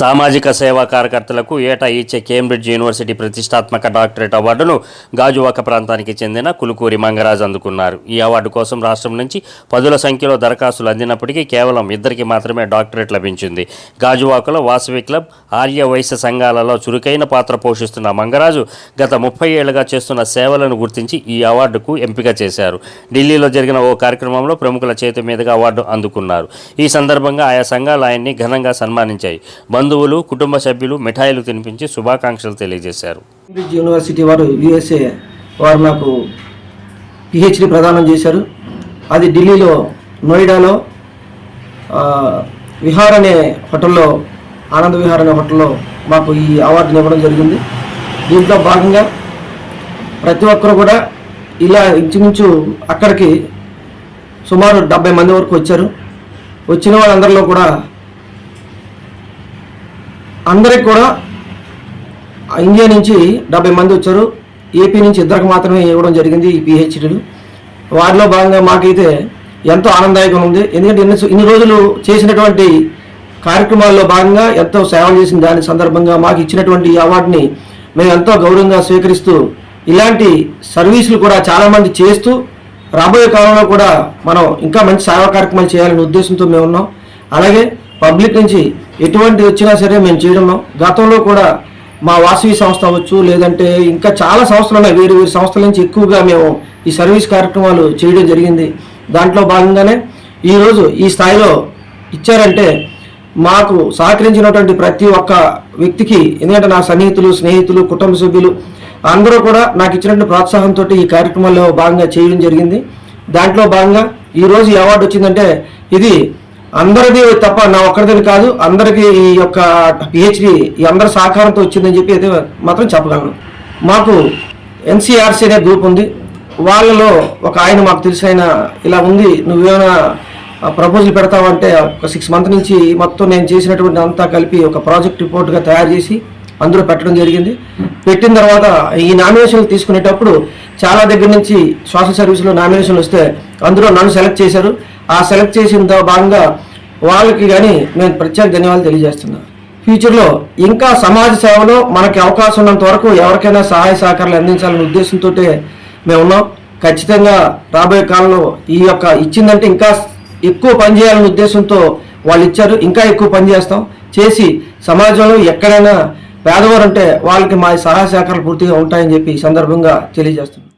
సామాజిక సేవా కార్యకర్తలకు ఏటా ఇచ్చే కేంబ్రిడ్జ్ యూనివర్సిటీ ప్రతిష్టాత్మక డాక్టరేట్ అవార్డును గాజువాక ప్రాంతానికి చెందిన కులుకూరి మంగరాజు అందుకున్నారు. ఈ అవార్డు కోసం రాష్ట్రం నుంచి పదుల సంఖ్యలో దరఖాస్తులు అందినప్పటికీ కేవలం ఇద్దరికి మాత్రమే డాక్టరేట్ లభించింది. గాజువాకలో వాసవి క్లబ్ ఆర్య వైశ్య సంఘాలలో చురుకైన పాత్ర పోషిస్తున్న మంగరాజు గత ముప్పై ఏళ్ళుగా చేస్తున్న సేవలను గుర్తించి ఈ అవార్డుకు ఎంపిక చేశారు. ఢిల్లీలో జరిగిన ఓ కార్యక్రమంలో ప్రముఖుల చేతి మీదుగా అవార్డు అందుకున్నారు. ఈ సందర్భంగా ఆయా సంఘాలు ఆయన్ని ఘనంగా సన్మానించాయి. బంధువులు కుటుంబ సభ్యులు మిఠాయిలు తినిపించి శుభాకాంక్షలు తెలియజేశారు. కేంబ్రిడ్జ్ యూనివర్సిటీ వారు యుఎస్ఏ వారు నాకు పిహెచ్డి ప్రదానం చేశారు. అది ఢిల్లీలో నోయిడాలో విహార్ అనే హోటల్లో ఆనంద్ విహార్ అనే హోటల్లో మాకు ఈ అవార్డుని ఇవ్వడం జరిగింది. దీంట్లో భాగంగా ప్రతి ఒక్కరు కూడా ఇలా ఇంచుమించు అక్కడికి సుమారు డెబ్బై మంది వరకు వచ్చారు. వచ్చిన వాళ్ళందరిలో కూడా అందరికి కూడా ఇండియా నుంచి డెబ్బై మంది వచ్చారు. ఏపీ నుంచి ఇద్దరికి మాత్రమే ఇవ్వడం జరిగింది ఈ పిహెచ్డీలు. వారిలో భాగంగా మాకైతే ఎంతో ఆనందదాయకంగా ఉంది. ఎందుకంటే ఇన్ని ఇన్ని రోజులు చేసినటువంటి కార్యక్రమాల్లో భాగంగా ఎంతో సేవలు చేసిన దాని సందర్భంగా మాకు ఇచ్చినటువంటి ఈ అవార్డుని మేము ఎంతో గౌరవంగా స్వీకరిస్తూ ఇలాంటి సర్వీసులు కూడా చాలామంది చేస్తూ రాబోయే కాలంలో కూడా మనం ఇంకా మంచి సేవా కార్యక్రమాలు చేయాలనే ఉద్దేశంతో మేము ఉన్నాం. అలాగే పబ్లిక్ నుంచి ఎటువంటి వచ్చినా సరే మేము చేయడంలో గతంలో కూడా మా వాసవి సంస్థ అవ్వచ్చు లేదంటే ఇంకా చాలా సంస్థలు ఉన్నాయి. వేరు వేరు సంస్థల నుంచి ఎక్కువగా మేము ఈ సర్వీస్ కార్యక్రమాలు చేయడం జరిగింది. దాంట్లో భాగంగానే ఈరోజు ఈ స్థాయిలో ఇచ్చారంటే మాకు సహకరించినటువంటి ప్రతి ఒక్క వ్యక్తికి ఎందుకంటే నా సన్నిహితులు స్నేహితులు కుటుంబ సభ్యులు అందరూ కూడా నాకు ఇచ్చినటువంటి ప్రోత్సాహంతో ఈ కార్యక్రమంలో భాగంగా చేయడం జరిగింది. దాంట్లో భాగంగా ఈరోజు ఈ అవార్డు వచ్చిందంటే ఇది అందరిది తప్ప నా ఒక్కరిది కాదు అందరికీ ఈ యొక్క పిహెచ్డి ఈ అందరి సహకారంతో వచ్చిందని చెప్పి అయితే మాత్రం చెప్పగలను. మాకు ఎన్సీఆర్సీ అనే గ్రూప్ ఉంది. వాళ్ళలో ఒక ఆయన మాకు తెలిసిన ఆయన ఇలా ఉంది. నువ్వేమైనా ప్రపోజల్ పెడతావంటే ఒక సిక్స్ మంత్ నుంచి మొత్తం నేను చేసినటువంటి అంతా కలిపి ఒక ప్రాజెక్ట్ రిపోర్ట్గా తయారు చేసి అందులో పెట్టడం జరిగింది. పెట్టిన తర్వాత ఈ నామినేషన్లు తీసుకునేటప్పుడు చాలా దగ్గర నుంచి సోషల్ సర్వీస్లో నామినేషన్లు వస్తే అందులో నన్ను సెలెక్ట్ చేశారు. ఆ సెలెక్ట్ చేసిన భాగంగా వాళ్ళకి కానీ నేను ప్రత్యేక ధన్యవాదాలు తెలియజేస్తున్నాను ఫ్యూచర్లో ఇంకా సమాజ సేవలో మనకి అవకాశం ఉన్నంత వరకు ఎవరికైనా సహాయ సహకారాలు అందించాలనే ఉద్దేశంతో మేము ఉన్నాం. ఖచ్చితంగా రాబోయే కాలంలో ఈ యొక్క ఇచ్చిందంటే ఇంకా ఎక్కువ పనిచేయాలనే ఉద్దేశంతో వాళ్ళు ఇచ్చారు. ఇంకా ఎక్కువ పనిచేస్తాం చేసి సమాజంలో ఎక్కడైనా పేదవారు ఉంటే వాళ్ళకి మా సహాయ సహకారాలు పూర్తిగా ఉంటాయని చెప్పి ఈ సందర్భంగా తెలియజేస్తున్నాం.